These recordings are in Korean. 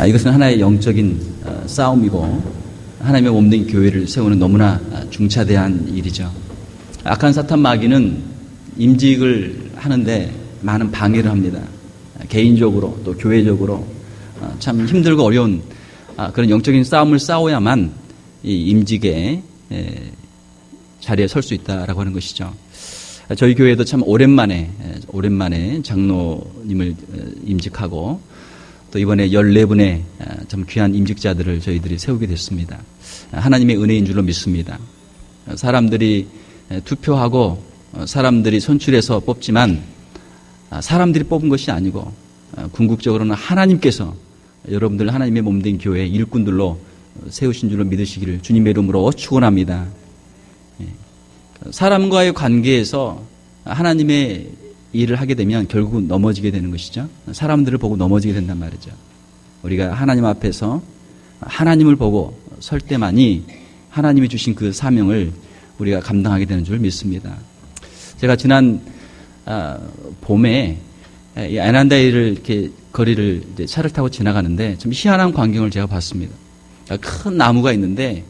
아, 이것은 하나의 영적인 어, 싸움이고 하나님의 몸된 교회를 세우는 너무나 중차대한 일이죠. 악한 사탄 마귀는 임직을 하는데 많은 방해를 합니다. 개인적으로 또 교회적으로 어, 참 힘들고 어려운 아, 그런 영적인 싸움을 싸워야만 이 임직의 자리에 설 수 있다라고 하는 것이죠. 저희 교회도 참 오랜만에 오랜만에 장로님을 임직하고 또 이번에 14분의 참 귀한 임직자들을 저희들이 세우게 됐습니다. 하나님의 은혜인 줄로 믿습니다. 사람들이 투표하고 어, 사람들이 선출해서 뽑지만 아, 사람들이 뽑은 것이 아니고 어, 궁극적으로는 하나님께서 여러분들 하나님의 몸된 교회 일꾼들로 세우신 줄로 믿으시기를 주님의 이름으로 축원합니다. 예. 사람과의 관계에서 하나님의 일을 하게 되면 결국 넘어지게 되는 것이죠. 사람들을 보고 넘어지게 된단 말이죠. 우리가 하나님 앞에서 하나님을 보고 설 때만이 하나님이 주신 그 사명을 우리가 감당하게 되는 줄 믿습니다. 제가 지난 아, 봄에 애난다이를 이렇게 거리를 차를 타고 지나가는데 좀 희한한 광경을 제가 봤습니다. 큰 나무가 있는데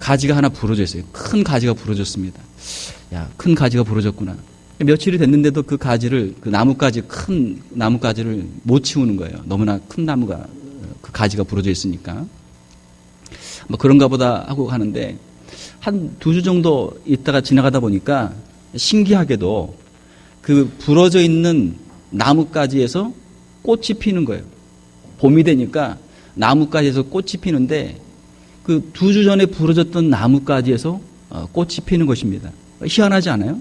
가지가 하나 부러져 있어요. 큰 가지가 부러졌습니다. 야, 큰 가지가 부러졌구나. 며칠이 됐는데도 그 가지를 그 나뭇가지 큰 나뭇가지를 못 치우는 거예요. 너무나 큰 나무가 그 가지가 부러져 있으니까 뭐 그런가 보다 하고 가는데 한 두 주 정도 있다가 지나가다 보니까 신기하게도 그 부러져 있는 나뭇가지에서 꽃이 피는 거예요. 봄이 되니까 나뭇가지에서 꽃이 피는데 그 두 주 전에 부러졌던 나뭇가지에서 어, 꽃이 피는 것입니다. 희한하지 않아요?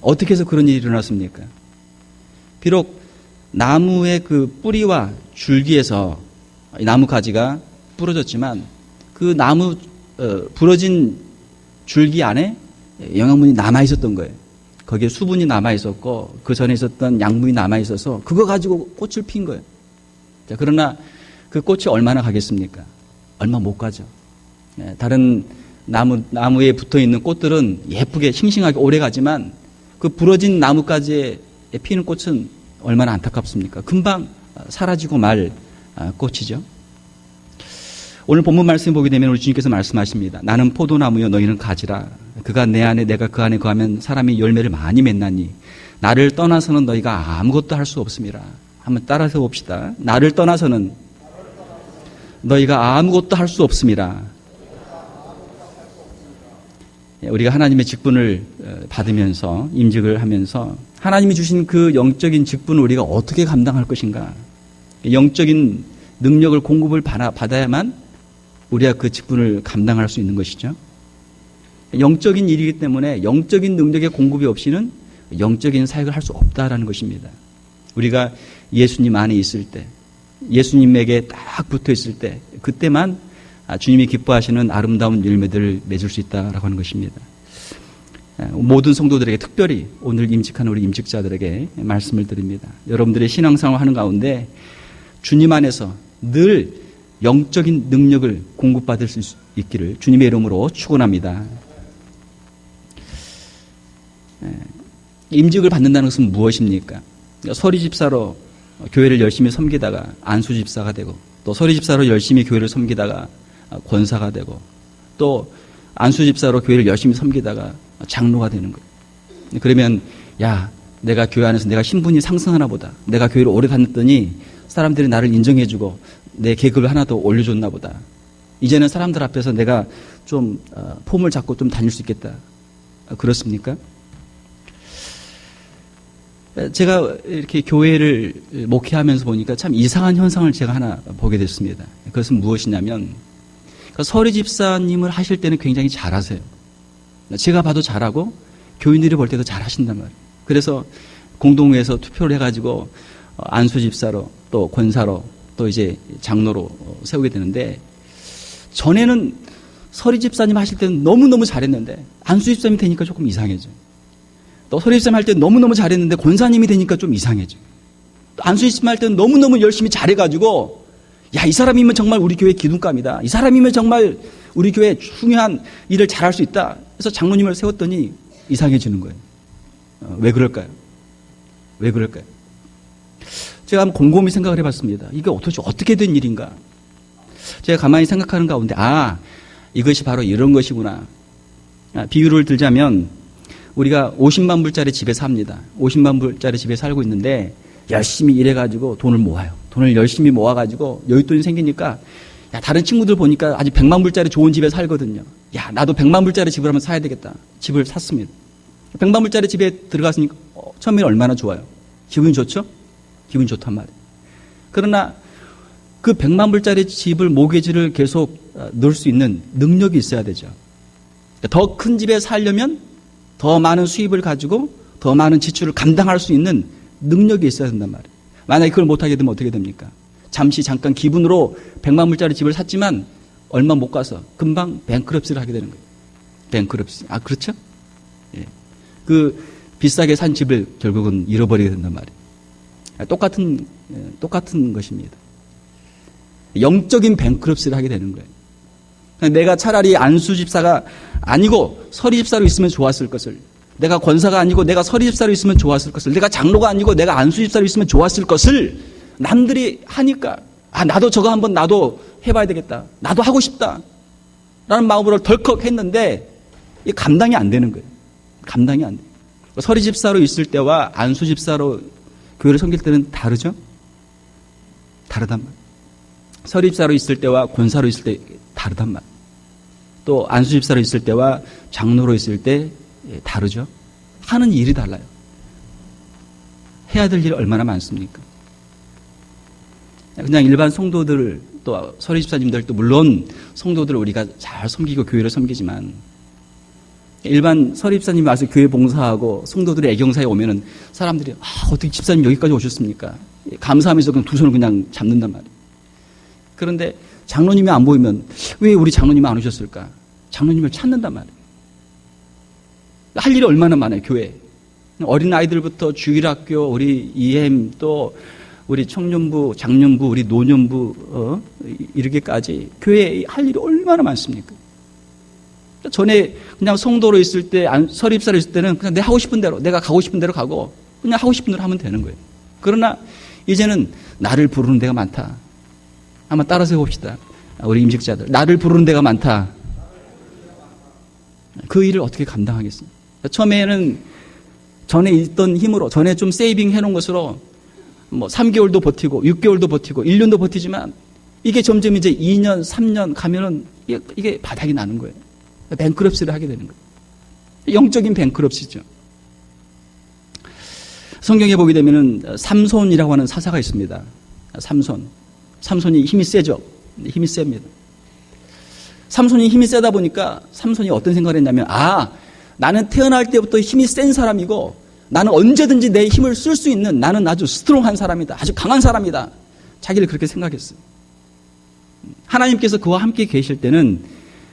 어떻게 해서 그런 일이 일어났습니까? 비록 나무의 그 뿌리와 줄기에서 나무 가지가 부러졌지만 그 나무 어, 부러진 줄기 안에 영양분이 남아 있었던 거예요. 거기에 수분이 남아 있었고 그 전에 있었던 양분이 남아 있어서 그거 가지고 꽃을 핀 거예요. 자, 그러나 그 꽃이 얼마나 가겠습니까? 얼마 못 가죠. 네, 다른 나무 나무에 붙어 있는 꽃들은 예쁘게 싱싱하게 오래 가지만 그 부러진 나뭇가지에 피는 꽃은 얼마나 안타깝습니까? 금방 사라지고 말 아, 꽃이죠. 오늘 본문 말씀 보게 되면 우리 주님께서 말씀하십니다. 나는 포도나무여 너희는 가지라. 그가 내 안에 내가 그 안에 거하면 사람이 열매를 많이 맺나니 나를 떠나서는 너희가 아무것도 할 수 없습니다. 한번 따라서 봅시다. 나를 떠나서는 너희가 아무것도 할 수 없습니다. 예, 우리가 하나님의 직분을 어, 받으면서 임직을 하면서 하나님이 주신 그 영적인 직분을 우리가 어떻게 감당할 것인가? 영적인 능력을 공급을 받아야만 우리가 그 직분을 감당할 수 있는 것이죠. 영적인 일이기 때문에 영적인 능력의 공급이 없이는 영적인 사역을 할 수 없다라는 것입니다. 우리가 예수님 안에 있을 때, 예수님에게 딱 붙어 있을 때, 그때만 아, 주님이 기뻐하시는 아름다운 열매들을 맺을 수 있다라고 하는 것입니다. 아, 모든 성도들에게 특별히 오늘 임직하는 우리 임직자들에게 말씀을 드립니다. 여러분들의 신앙생활 하는 가운데 주님 안에서 늘 영적인 능력을 공급받을 수 있기를 주님의 이름으로 축원합니다. 임직을 받는다는 것은 무엇입니까? 서리 집사로 교회를 열심히 섬기다가 안수 집사가 되고 또 서리 집사로 열심히 교회를 섬기다가 권사가 되고 또 안수 집사로 교회를 열심히 섬기다가 장로가 되는 거예요. 그러면 야 내가 교회 안에서 내가 신분이 상승하나 보다. 내가 교회를 오래 다녔더니 사람들이 나를 인정해주고 내 계급을 하나 더 올려줬나 보다. 이제는 사람들 앞에서 내가 좀 어, 폼을 잡고 좀 다닐 수 있겠다. 그렇습니까? 제가 이렇게 교회를 목회하면서 보니까 참 이상한 현상을 제가 하나 보게 됐습니다. 그것은 무엇이냐면 그러니까 서리 집사님을 하실 때는 굉장히 잘하세요. 제가 봐도 잘하고 교인들이 볼 때도 잘하신단 말이에요. 그래서 공동회에서 투표를 해가지고 어, 안수 집사로 또 권사로 또 이제 장로로 어, 세우게 되는데 전에는 서리 집사님 하실 때는 너무너무 잘했는데 안수 집사님이 되니까 조금 이상해져. 또 서리 집사님 할 때 너무너무 잘했는데 권사님이 되니까 좀 이상해져. 안수 집사님 할 때는 너무너무 열심히 잘해가지고 야, 이 사람이면 정말 우리 교회 기둥감이다. 이 사람이면 정말 우리 교회 중요한 일을 잘할 수 있다. 그래서 장로님을 세웠더니 이상해지는 거예요. 어, 왜 그럴까요? 왜 그럴까요? 제가 한번 곰곰이 생각을 해봤습니다. 이게 도대체 어떻게 된 일인가? 제가 가만히 생각하는 가운데 아 이것이 바로 이런 것이구나. 아, 비유를 들자면 우리가 50만 불짜리 집에 삽니다. 50만 불짜리 집에 살고 있는데 열심히 일해가지고 돈을 모아요. 돈을 열심히 모아가지고 여윳돈이 생기니까 야 다른 친구들 보니까 아직 100만 불짜리 좋은 집에 살거든요. 야 나도 100만 불짜리 집을 한번 사야 되겠다. 집을 샀습니다. 100만 불짜리 집에 들어갔으니까 어, 처음에는 얼마나 좋아요. 기분이 좋죠? 기분이 좋단 말이에요. 그러나 그 100만 불짜리 집을 모기지를 계속 어, 넣을 수 있는 능력이 있어야 되죠. 더 큰 집에 살려면 더 많은 수입을 가지고 더 많은 지출을 감당할 수 있는 능력이 있어야 된단 말이에요. 만약에 그걸 못하게 되면 어떻게 됩니까? 잠시 잠깐 기분으로 100만 불짜리 집을 샀지만 얼마 못 가서 금방 뱅크럽스를 하게 되는 거예요. 뱅크럽스. 아, 그렇죠? 예. 그 비싸게 산 집을 결국은 잃어버리게 된단 말이에요. 아, 똑같은, 예, 똑같은 것입니다. 영적인 뱅크럽스를 하게 되는 거예요. 내가 차라리 안수 집사가 아니고 서리 집사로 있으면 좋았을 것을 내가 권사가 아니고 내가 서리 집사로 있으면 좋았을 것을 내가 장로가 아니고 내가 안수 집사로 있으면 좋았을 것을 남들이 하니까 아 나도 저거 한번 나도 해봐야 되겠다 나도 하고 싶다 라는 마음으로 덜컥 했는데 이 감당이 안 되는 거예요 감당이 안 돼. 서리 집사로 있을 때와 안수 집사로 교회를 섬길 때는 다르죠? 다르단 말. 서리 집사로 있을 때와 권사로 있을 때 다르단 말. 또 안수 집사로 있을 때와 장로로 있을 때 예, 다르죠. 하는 일이 달라요. 해야 될 일이 얼마나 많습니까? 그냥 일반 성도들 또 서리 집사님들도 물론 성도들 우리가 잘 섬기고 교회를 섬기지만 일반 서리 집사님이 와서 교회 봉사하고 성도들의 애경사에 오면은 사람들이 아 어떻게 집사님 여기까지 오셨습니까? 감사하면서 그냥 두 손을 그냥 잡는단 말이에요. 그런데 장로님이 안 보이면 왜 우리 장로님 안 오셨을까? 장로님을 찾는단 말이에요. 할 일이 얼마나 많아요, 교회. 어린 아이들부터 주일학교, 우리 EM 또 우리 청년부, 장년부, 우리 노년부 어? 이렇게까지 교회에 할 일이 얼마나 많습니까? 전에 그냥 성도로 있을 때 설입사로 있을 때는 그냥 내 하고 싶은 대로 내가 가고 싶은 대로 가고 그냥 하고 싶은 대로 하면 되는 거예요. 그러나 이제는 나를 부르는 데가 많다. 한번 따라서 해봅시다. 우리 임직자들 나를 부르는 데가 많다. 그 일을 어떻게 감당하겠습니까? 처음에는 전에 있던 힘으로, 전에 좀 세이빙 해놓은 것으로 뭐 3개월도 버티고 6개월도 버티고 1년도 버티지만 이게 점점 이제 2년, 3년 가면은 이게, 바닥이 나는 거예요. 뱅크럽스를 하게 되는 거예요. 영적인 뱅크럽스죠. 성경에 보게 되면은 삼손이라고 하는 사사가 있습니다. 삼손. 삼손이 힘이 세죠. 힘이 셉니다. 삼손이 힘이 세다 보니까 삼손이 어떤 생각을 했냐면 아 나는 태어날 때부터 힘이 센 사람이고 나는 언제든지 내 힘을 쓸 수 있는 나는 아주 스트롱한 사람이다. 아주 강한 사람이다. 자기를 그렇게 생각했어요. 하나님께서 그와 함께 계실 때는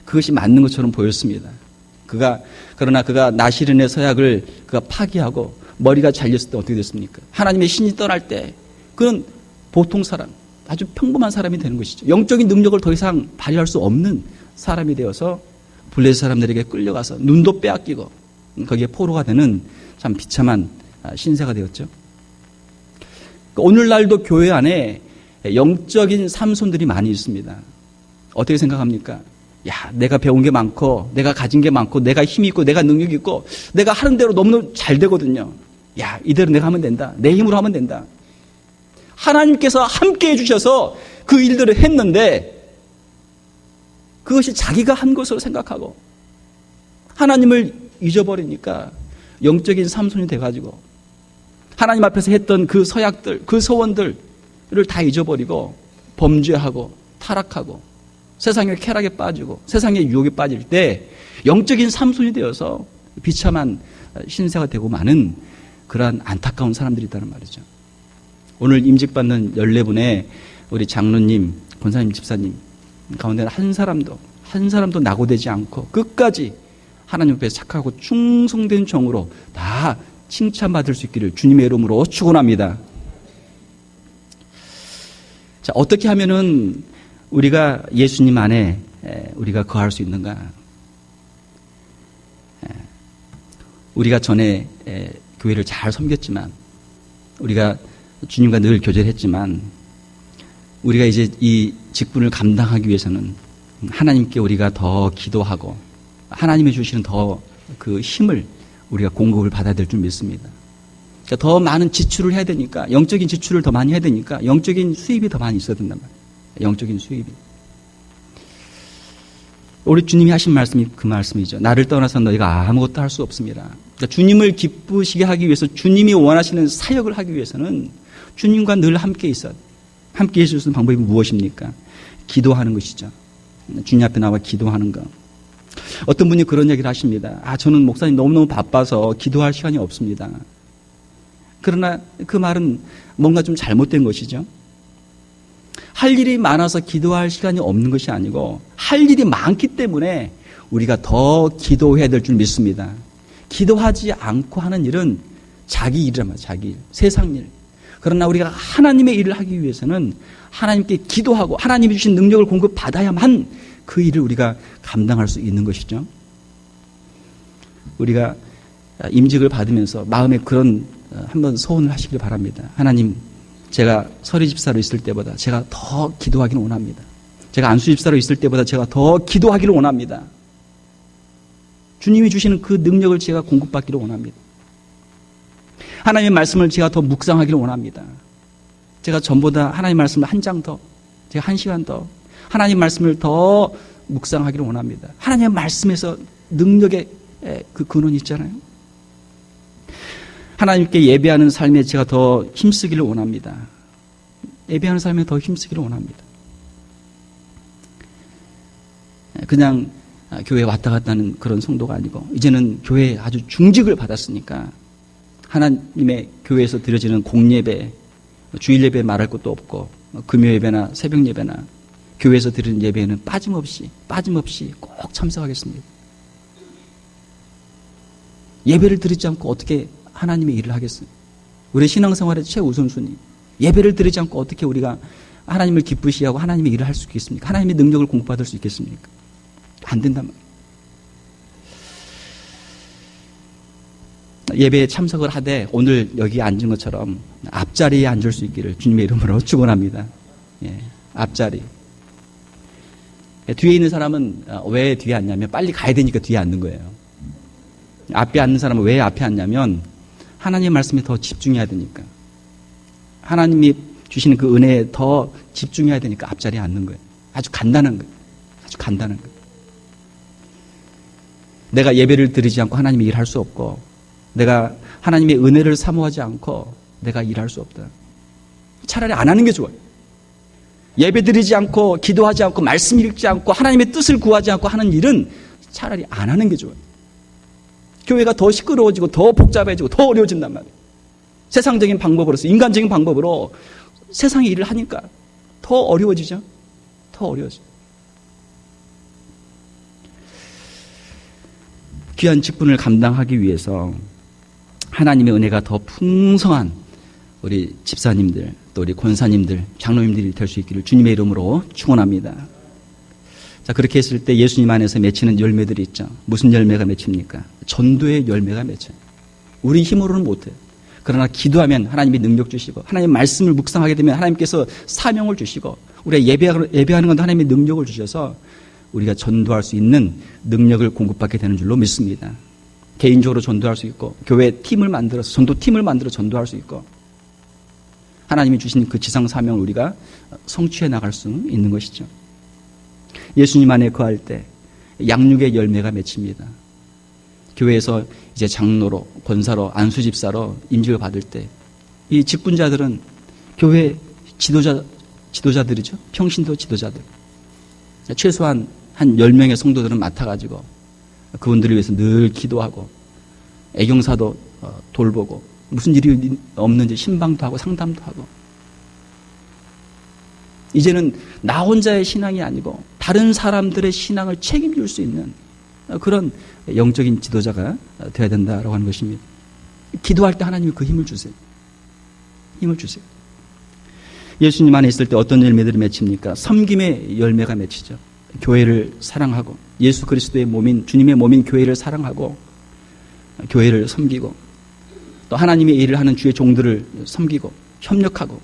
그것이 맞는 것처럼 보였습니다. 그가 그러나 그가 나시른의 서약을 그가 파기하고 머리가 잘렸을 때 어떻게 됐습니까? 하나님의 신이 떠날 때 그는 보통 사람, 아주 평범한 사람이 되는 것이죠. 영적인 능력을 더 이상 발휘할 수 없는 사람이 되어서 블레셋 사람들에게 끌려가서 눈도 빼앗기고 거기에 포로가 되는 참 비참한 신세가 되었죠. 오늘날도 교회 안에 영적인 삼손들이 많이 있습니다. 어떻게 생각합니까? 야, 내가 배운 게 많고, 내가 가진 게 많고, 내가 힘이 있고, 내가 능력이 있고, 내가 하는 대로 너무 잘 되거든요. 야, 이대로 내가 하면 된다. 내 힘으로 하면 된다. 하나님께서 함께 해주셔서 그 일들을 했는데, 그것이 자기가 한 것으로 생각하고 하나님을 잊어버리니까 영적인 삼손이 돼가지고 하나님 앞에서 했던 그 서약들, 그 소원들을 다 잊어버리고 범죄하고 타락하고 세상의 쾌락에 빠지고 세상의 유혹에 빠질 때 영적인 삼손이 되어서 비참한 신세가 되고 많은 그러한 안타까운 사람들이 있다는 말이죠. 오늘 임직받는 14분의 우리 장로님, 권사님, 집사님 가운데 한 사람도 한 사람도 낙오되지 않고 끝까지 하나님 앞에 착하고 충성된 종으로 다 칭찬받을 수 있기를 주님의 이름으로 축원합니다. 자, 어떻게 하면은 우리가 예수님 안에 우리가 거할 수 있는가? 우리가 전에 교회를 잘 섬겼지만 우리가 주님과 늘 교제를 했지만 우리가 이제 이 직분을 감당하기 위해서는 하나님께 우리가 더 기도하고 하나님이 주시는 더 그 힘을 우리가 공급을 받아야 될 줄 믿습니다. 그러니까 더 많은 지출을 해야 되니까 영적인 지출을 더 많이 해야 되니까 영적인 수입이 더 많이 있어야 된단 말이에요. 영적인 수입이. 우리 주님이 하신 말씀이 그 말씀이죠. 나를 떠나서 너희가 아무것도 할 수 없습니다. 그러니까 주님을 기쁘시게 하기 위해서 주님이 원하시는 사역을 하기 위해서는 주님과 늘 함께 있어야 돼요. 함께 있을 수 있는 방법이 무엇입니까? 기도하는 것이죠. 주님 앞에 나와 기도하는 것. 어떤 분이 그런 얘기를 하십니다. 아, 저는 목사님 너무너무 바빠서 기도할 시간이 없습니다. 그러나 그 말은 뭔가 좀 잘못된 것이죠. 할 일이 많아서 기도할 시간이 없는 것이 아니고 할 일이 많기 때문에 우리가 더 기도해야 될 줄 믿습니다. 기도하지 않고 하는 일은 자기 일이란 말이야, 자기 일, 세상 일. 그러나 우리가 하나님의 일을 하기 위해서는 하나님께 기도하고 하나님이 주신 능력을 공급받아야만 그 일을 우리가 감당할 수 있는 것이죠. 우리가 임직을 받으면서 마음에 그런 어, 한번 소원을 하시길 바랍니다. 하나님, 제가 서리 집사로 있을 때보다 제가 더 기도하기를 원합니다. 제가 안수 집사로 있을 때보다 제가 더 기도하기를 원합니다. 주님이 주시는 그 능력을 제가 공급받기를 원합니다. 하나님의 말씀을 제가 더 묵상하기를 원합니다. 제가 전보다 하나님 말씀을 한 장 더, 제가 한 시간 더, 하나님 말씀을 더 묵상하기를 원합니다. 하나님의 말씀에서 능력의 그 근원이 있잖아요. 하나님께 예배하는 삶에 제가 더 힘쓰기를 원합니다. 예배하는 삶에 더 힘쓰기를 원합니다. 그냥 교회 왔다 갔다 하는 그런 성도가 아니고, 이제는 교회에 아주 중직을 받았으니까, 하나님의 교회에서 드려지는 공예배, 주일 예배 말할 것도 없고, 금요 예배나 새벽 예배나, 교회에서 드리는 예배에는 빠짐없이, 빠짐없이 꼭 참석하겠습니다. 예배를 드리지 않고 어떻게 하나님의 일을 하겠어요? 우리 신앙생활의 최우선순위. 예배를 드리지 않고 어떻게 우리가 하나님을 기쁘시 하고 하나님의 일을 할 수 있겠습니까? 하나님의 능력을 공부받을 수 있겠습니까? 안 된단 말이에요. 예배에 참석을 하되 오늘 여기 앉은 것처럼 앞자리에 앉을 수 있기를 주님의 이름으로 축원합니다. 예, 앞자리. 뒤에 있는 사람은 왜 뒤에 앉냐면 빨리 가야 되니까 뒤에 앉는 거예요. 앞에 앉는 사람은 왜 앞에 앉냐면 하나님 의 말씀에 더 집중해야 되니까. 하나님이 주시는 그 은혜에 더 집중해야 되니까 앞자리에 앉는 거예요. 아주 간단한 거예요. 아주 간단한 거예요. 내가 예배를 드리지 않고 하나님의 일을 할수 없고, 내가 하나님의 은혜를 사모하지 않고 내가 일할 수 없다. 차라리 안 하는 게 좋아요. 예배 드리지 않고, 기도하지 않고, 말씀 읽지 않고, 하나님의 뜻을 구하지 않고 하는 일은 차라리 안 하는 게 좋아요. 교회가 더 시끄러워지고 더 복잡해지고 더 어려워진단 말이에요. 세상적인 방법으로서 인간적인 방법으로 세상의 일을 하니까 더 어려워지죠. 더 어려워져. 귀한 직분을 감당하기 위해서 하나님의 은혜가 더 풍성한 우리 집사님들 또 우리 권사님들 장로님들이 될 수 있기를 주님의 이름으로 축원합니다. 자, 그렇게 했을 때 예수님 안에서 맺히는 열매들이 있죠. 무슨 열매가 맺힙니까? 전도의 열매가 맺혀요. 우리 힘으로는 못해요. 그러나 기도하면 하나님이 능력 주시고, 하나님 말씀을 묵상하게 되면 하나님께서 사명을 주시고, 우리가 예배하는 건 하나님의 능력을 주셔서 우리가 전도할 수 있는 능력을 공급받게 되는 줄로 믿습니다. 개인적으로 전도할 수 있고, 교회 팀을 만들어서, 전도팀을 만들어 전도할 수 있고, 하나님이 주신 그 지상 사명을 우리가 성취해 나갈 수 있는 것이죠. 예수님 안에 거할 때 양육의 열매가 맺힙니다. 교회에서 이제 장로로, 권사로, 안수집사로 임직을 받을 때 이 직분자들은 교회 지도자, 지도자들이죠. 평신도 지도자들. 최소한 한 10명의 성도들은 맡아가지고 그분들을 위해서 늘 기도하고 애경사도 어, 돌보고 무슨 일이 없는지 신방도 하고 상담도 하고 이제는 나 혼자의 신앙이 아니고 다른 사람들의 신앙을 책임질 수 있는 그런 영적인 지도자가 되어야 된다라고 하는 것입니다. 기도할 때 하나님이 그 힘을 주세요. 힘을 주세요. 예수님 안에 있을 때 어떤 열매들이 맺힙니까? 섬김의 열매가 맺히죠. 교회를 사랑하고 예수 그리스도의 몸인 주님의 몸인 교회를 사랑하고 교회를 섬기고 또 하나님의 일을 하는 주의 종들을 섬기고 협력하고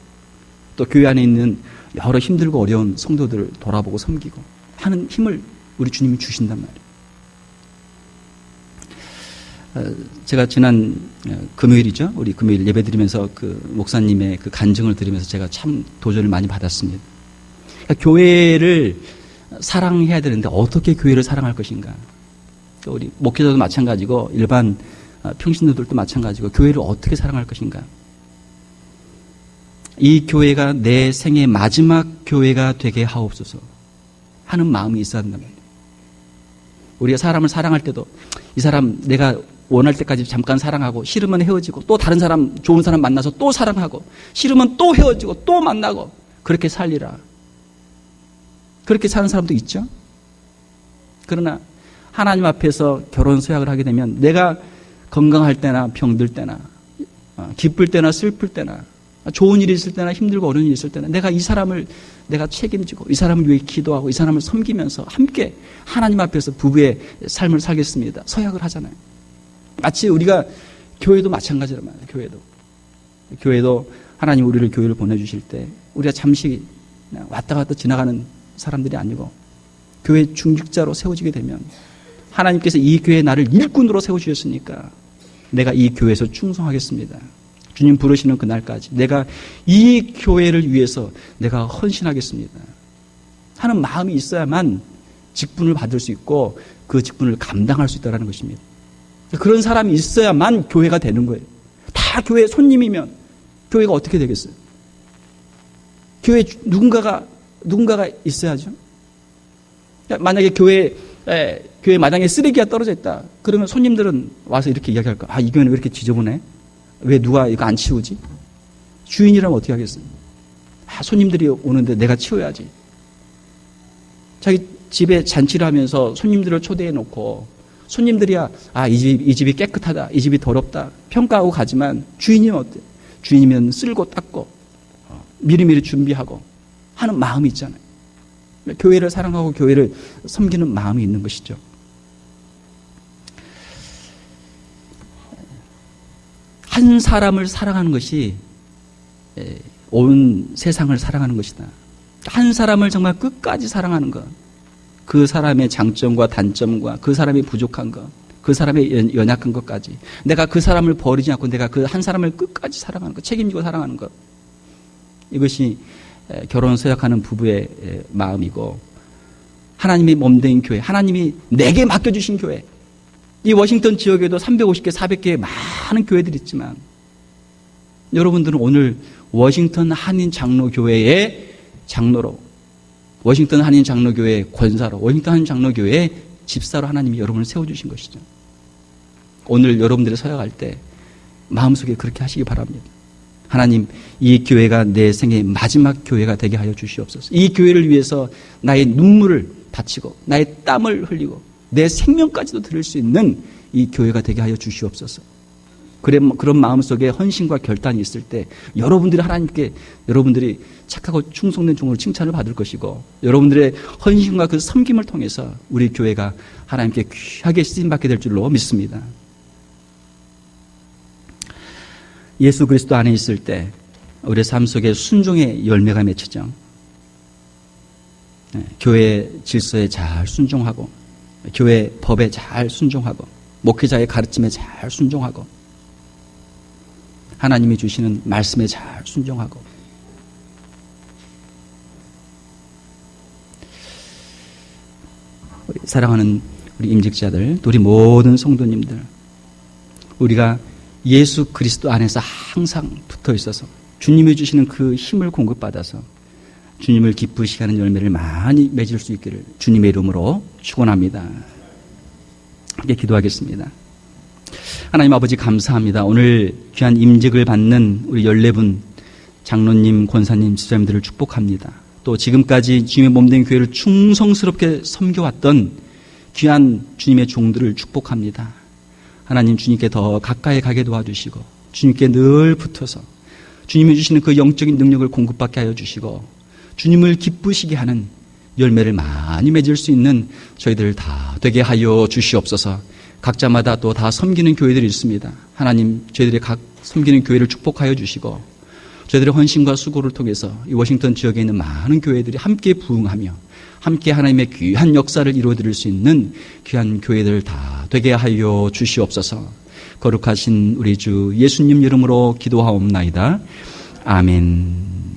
또 교회 안에 있는 여러 힘들고 어려운 성도들을 돌아보고 섬기고 하는 힘을 우리 주님이 주신단 말이에요. 어, 제가 지난 어, 금요일이죠. 우리 금요일 예배 드리면서 그 목사님의 그 간증을 들으면서 제가 참 도전을 많이 받았습니다. 그러니까 교회를 사랑해야 되는데 어떻게 교회를 사랑할 것인가. 그러니까 우리 목회자도 마찬가지고 일반 어, 평신도들도 마찬가지고 교회를 어떻게 사랑할 것인가. 이 교회가 내 생의 마지막 교회가 되게 하옵소서 하는 마음이 있어야 말이에요. 우리가 사람을 사랑할 때도 이 사람 내가 원할 때까지 잠깐 사랑하고 싫으면 헤어지고 또 다른 사람 좋은 사람 만나서 또 사랑하고 싫으면 또 헤어지고 또 만나고 그렇게 살리라. 그렇게 사는 사람도 있죠. 그러나 하나님 앞에서 결혼 서약을 하게 되면 내가 건강할 때나 병들 때나 어, 기쁠 때나 슬플 때나 좋은 일이 있을 때나 힘들고 어려운 일이 있을 때나 내가 이 사람을 내가 책임지고 이 사람을 위해 기도하고 이 사람을 섬기면서 함께 하나님 앞에서 부부의 삶을 살겠습니다. 서약을 하잖아요. 마치 우리가 교회도 마찬가지란 말이에요. 교회도. 교회도 하나님 우리를 교회를 보내주실 때 우리가 잠시 왔다 갔다 지나가는 사람들이 아니고 교회 중직자로 세워지게 되면 하나님께서 이 교회 나를 일꾼으로 세워주셨으니까 내가 이 교회에서 충성하겠습니다. 주님 부르시는 그날까지 내가 이 교회를 위해서 내가 헌신하겠습니다. 하는 마음이 있어야만 직분을 받을 수 있고 그 직분을 감당할 수 있다는 것입니다. 그런 사람이 있어야만 교회가 되는 거예요. 다 교회 손님이면 교회가 어떻게 되겠어요? 교회 누군가가 누군가가 있어야죠. 만약에 교회 에, 교회 마당에 쓰레기가 떨어져 있다. 그러면 손님들은 와서 이렇게 이야기할 거야. 아, 이 교회는 왜 이렇게 지저분해? 왜 누가 이거 안 치우지? 주인이라면 어떻게 하겠어요? 아, 손님들이 오는데 내가 치워야지. 자기 집에 잔치를 하면서 손님들을 초대해 놓고 손님들이야 아 이 집 이 집이 깨끗하다 이 집이 더럽다 평가하고 가지만 주인이면 어때? 주인이면 쓸고 닦고 어, 미리미리 준비하고 하는 마음이 있잖아요. 교회를 사랑하고 교회를 섬기는 마음이 있는 것이죠. 한 사람을 사랑하는 것이 온 세상을 사랑하는 것이다. 한 사람을 정말 끝까지 사랑하는 것. 그 사람의 장점과 단점과 그 사람의 부족한 것, 그 사람의 연약한 것까지. 내가 그 사람을 버리지 않고 내가 그 한 사람을 끝까지 사랑하는 것, 책임지고 사랑하는 것. 이것이 결혼 서약하는 부부의 마음이고 하나님이 몸된 교회, 하나님이 내게 맡겨주신 교회. 이 워싱턴 지역에도 350개, 400개의 많은 교회들이 있지만 여러분들은 오늘 워싱턴 한인 장로교회의 장로로 워싱턴 한인 장로교회 권사로 워싱턴 한인 장로교회 집사로 하나님이 여러분을 세워주신 것이죠. 오늘 여러분들이 서약할 때 마음속에 그렇게 하시기 바랍니다. 하나님, 이 교회가 내 생의 마지막 교회가 되게 하여 주시옵소서. 이 교회를 위해서 나의 눈물을 바치고, 나의 땀을 흘리고, 내 생명까지도 드릴 수 있는 이 교회가 되게 하여 주시옵소서. 그래, 그런 마음 속에 헌신과 결단이 있을 때 여러분들이 하나님께 여러분들이 착하고 충성된 종으로 칭찬을 받을 것이고 여러분들의 헌신과 그 섬김을 통해서 우리 교회가 하나님께 귀하게 쓰임 받게 될 줄로 믿습니다. 예수 그리스도 안에 있을 때 우리 삶 속에 순종의 열매가 맺히죠. 네, 교회 질서에 잘 순종하고 교회 법에 잘 순종하고 목회자의 가르침에 잘 순종하고 하나님이 주시는 말씀에 잘 순종하고 우리 사랑하는 우리 임직자들, 우리 모든 성도님들, 우리가 예수 그리스도 안에서 항상 붙어 있어서 주님이 주시는 그 힘을 공급받아서 주님을 기쁘시게 하는 열매를 많이 맺을 수 있기를 주님의 이름으로 축원합니다. 함께 기도하겠습니다. 하나님 아버지 감사합니다. 오늘 귀한 임직을 받는 우리 14분 장로님, 권사님, 지사님들을 축복합니다. 또 지금까지 주님의 몸된 교회를 충성스럽게 섬겨왔던 귀한 주님의 종들을 축복합니다. 하나님 주님께 더 가까이 가게 도와주시고 주님께 늘 붙어서 주님이 주시는 그 영적인 능력을 공급받게 하여 주시고 주님을 기쁘시게 하는 열매를 많이 맺을 수 있는 저희들 다 되게 하여 주시옵소서. 각자마다 또 다 섬기는 교회들이 있습니다. 하나님 저희들이 각 섬기는 교회를 축복하여 주시고 저희들의 헌신과 수고를 통해서 이 워싱턴 지역에 있는 많은 교회들이 함께 부흥하며 함께 하나님의 귀한 역사를 이루어드릴 수 있는 귀한 교회들 다 되게 하여 주시옵소서. 거룩하신 우리 주 예수님 이름으로 기도하옵나이다. 아멘.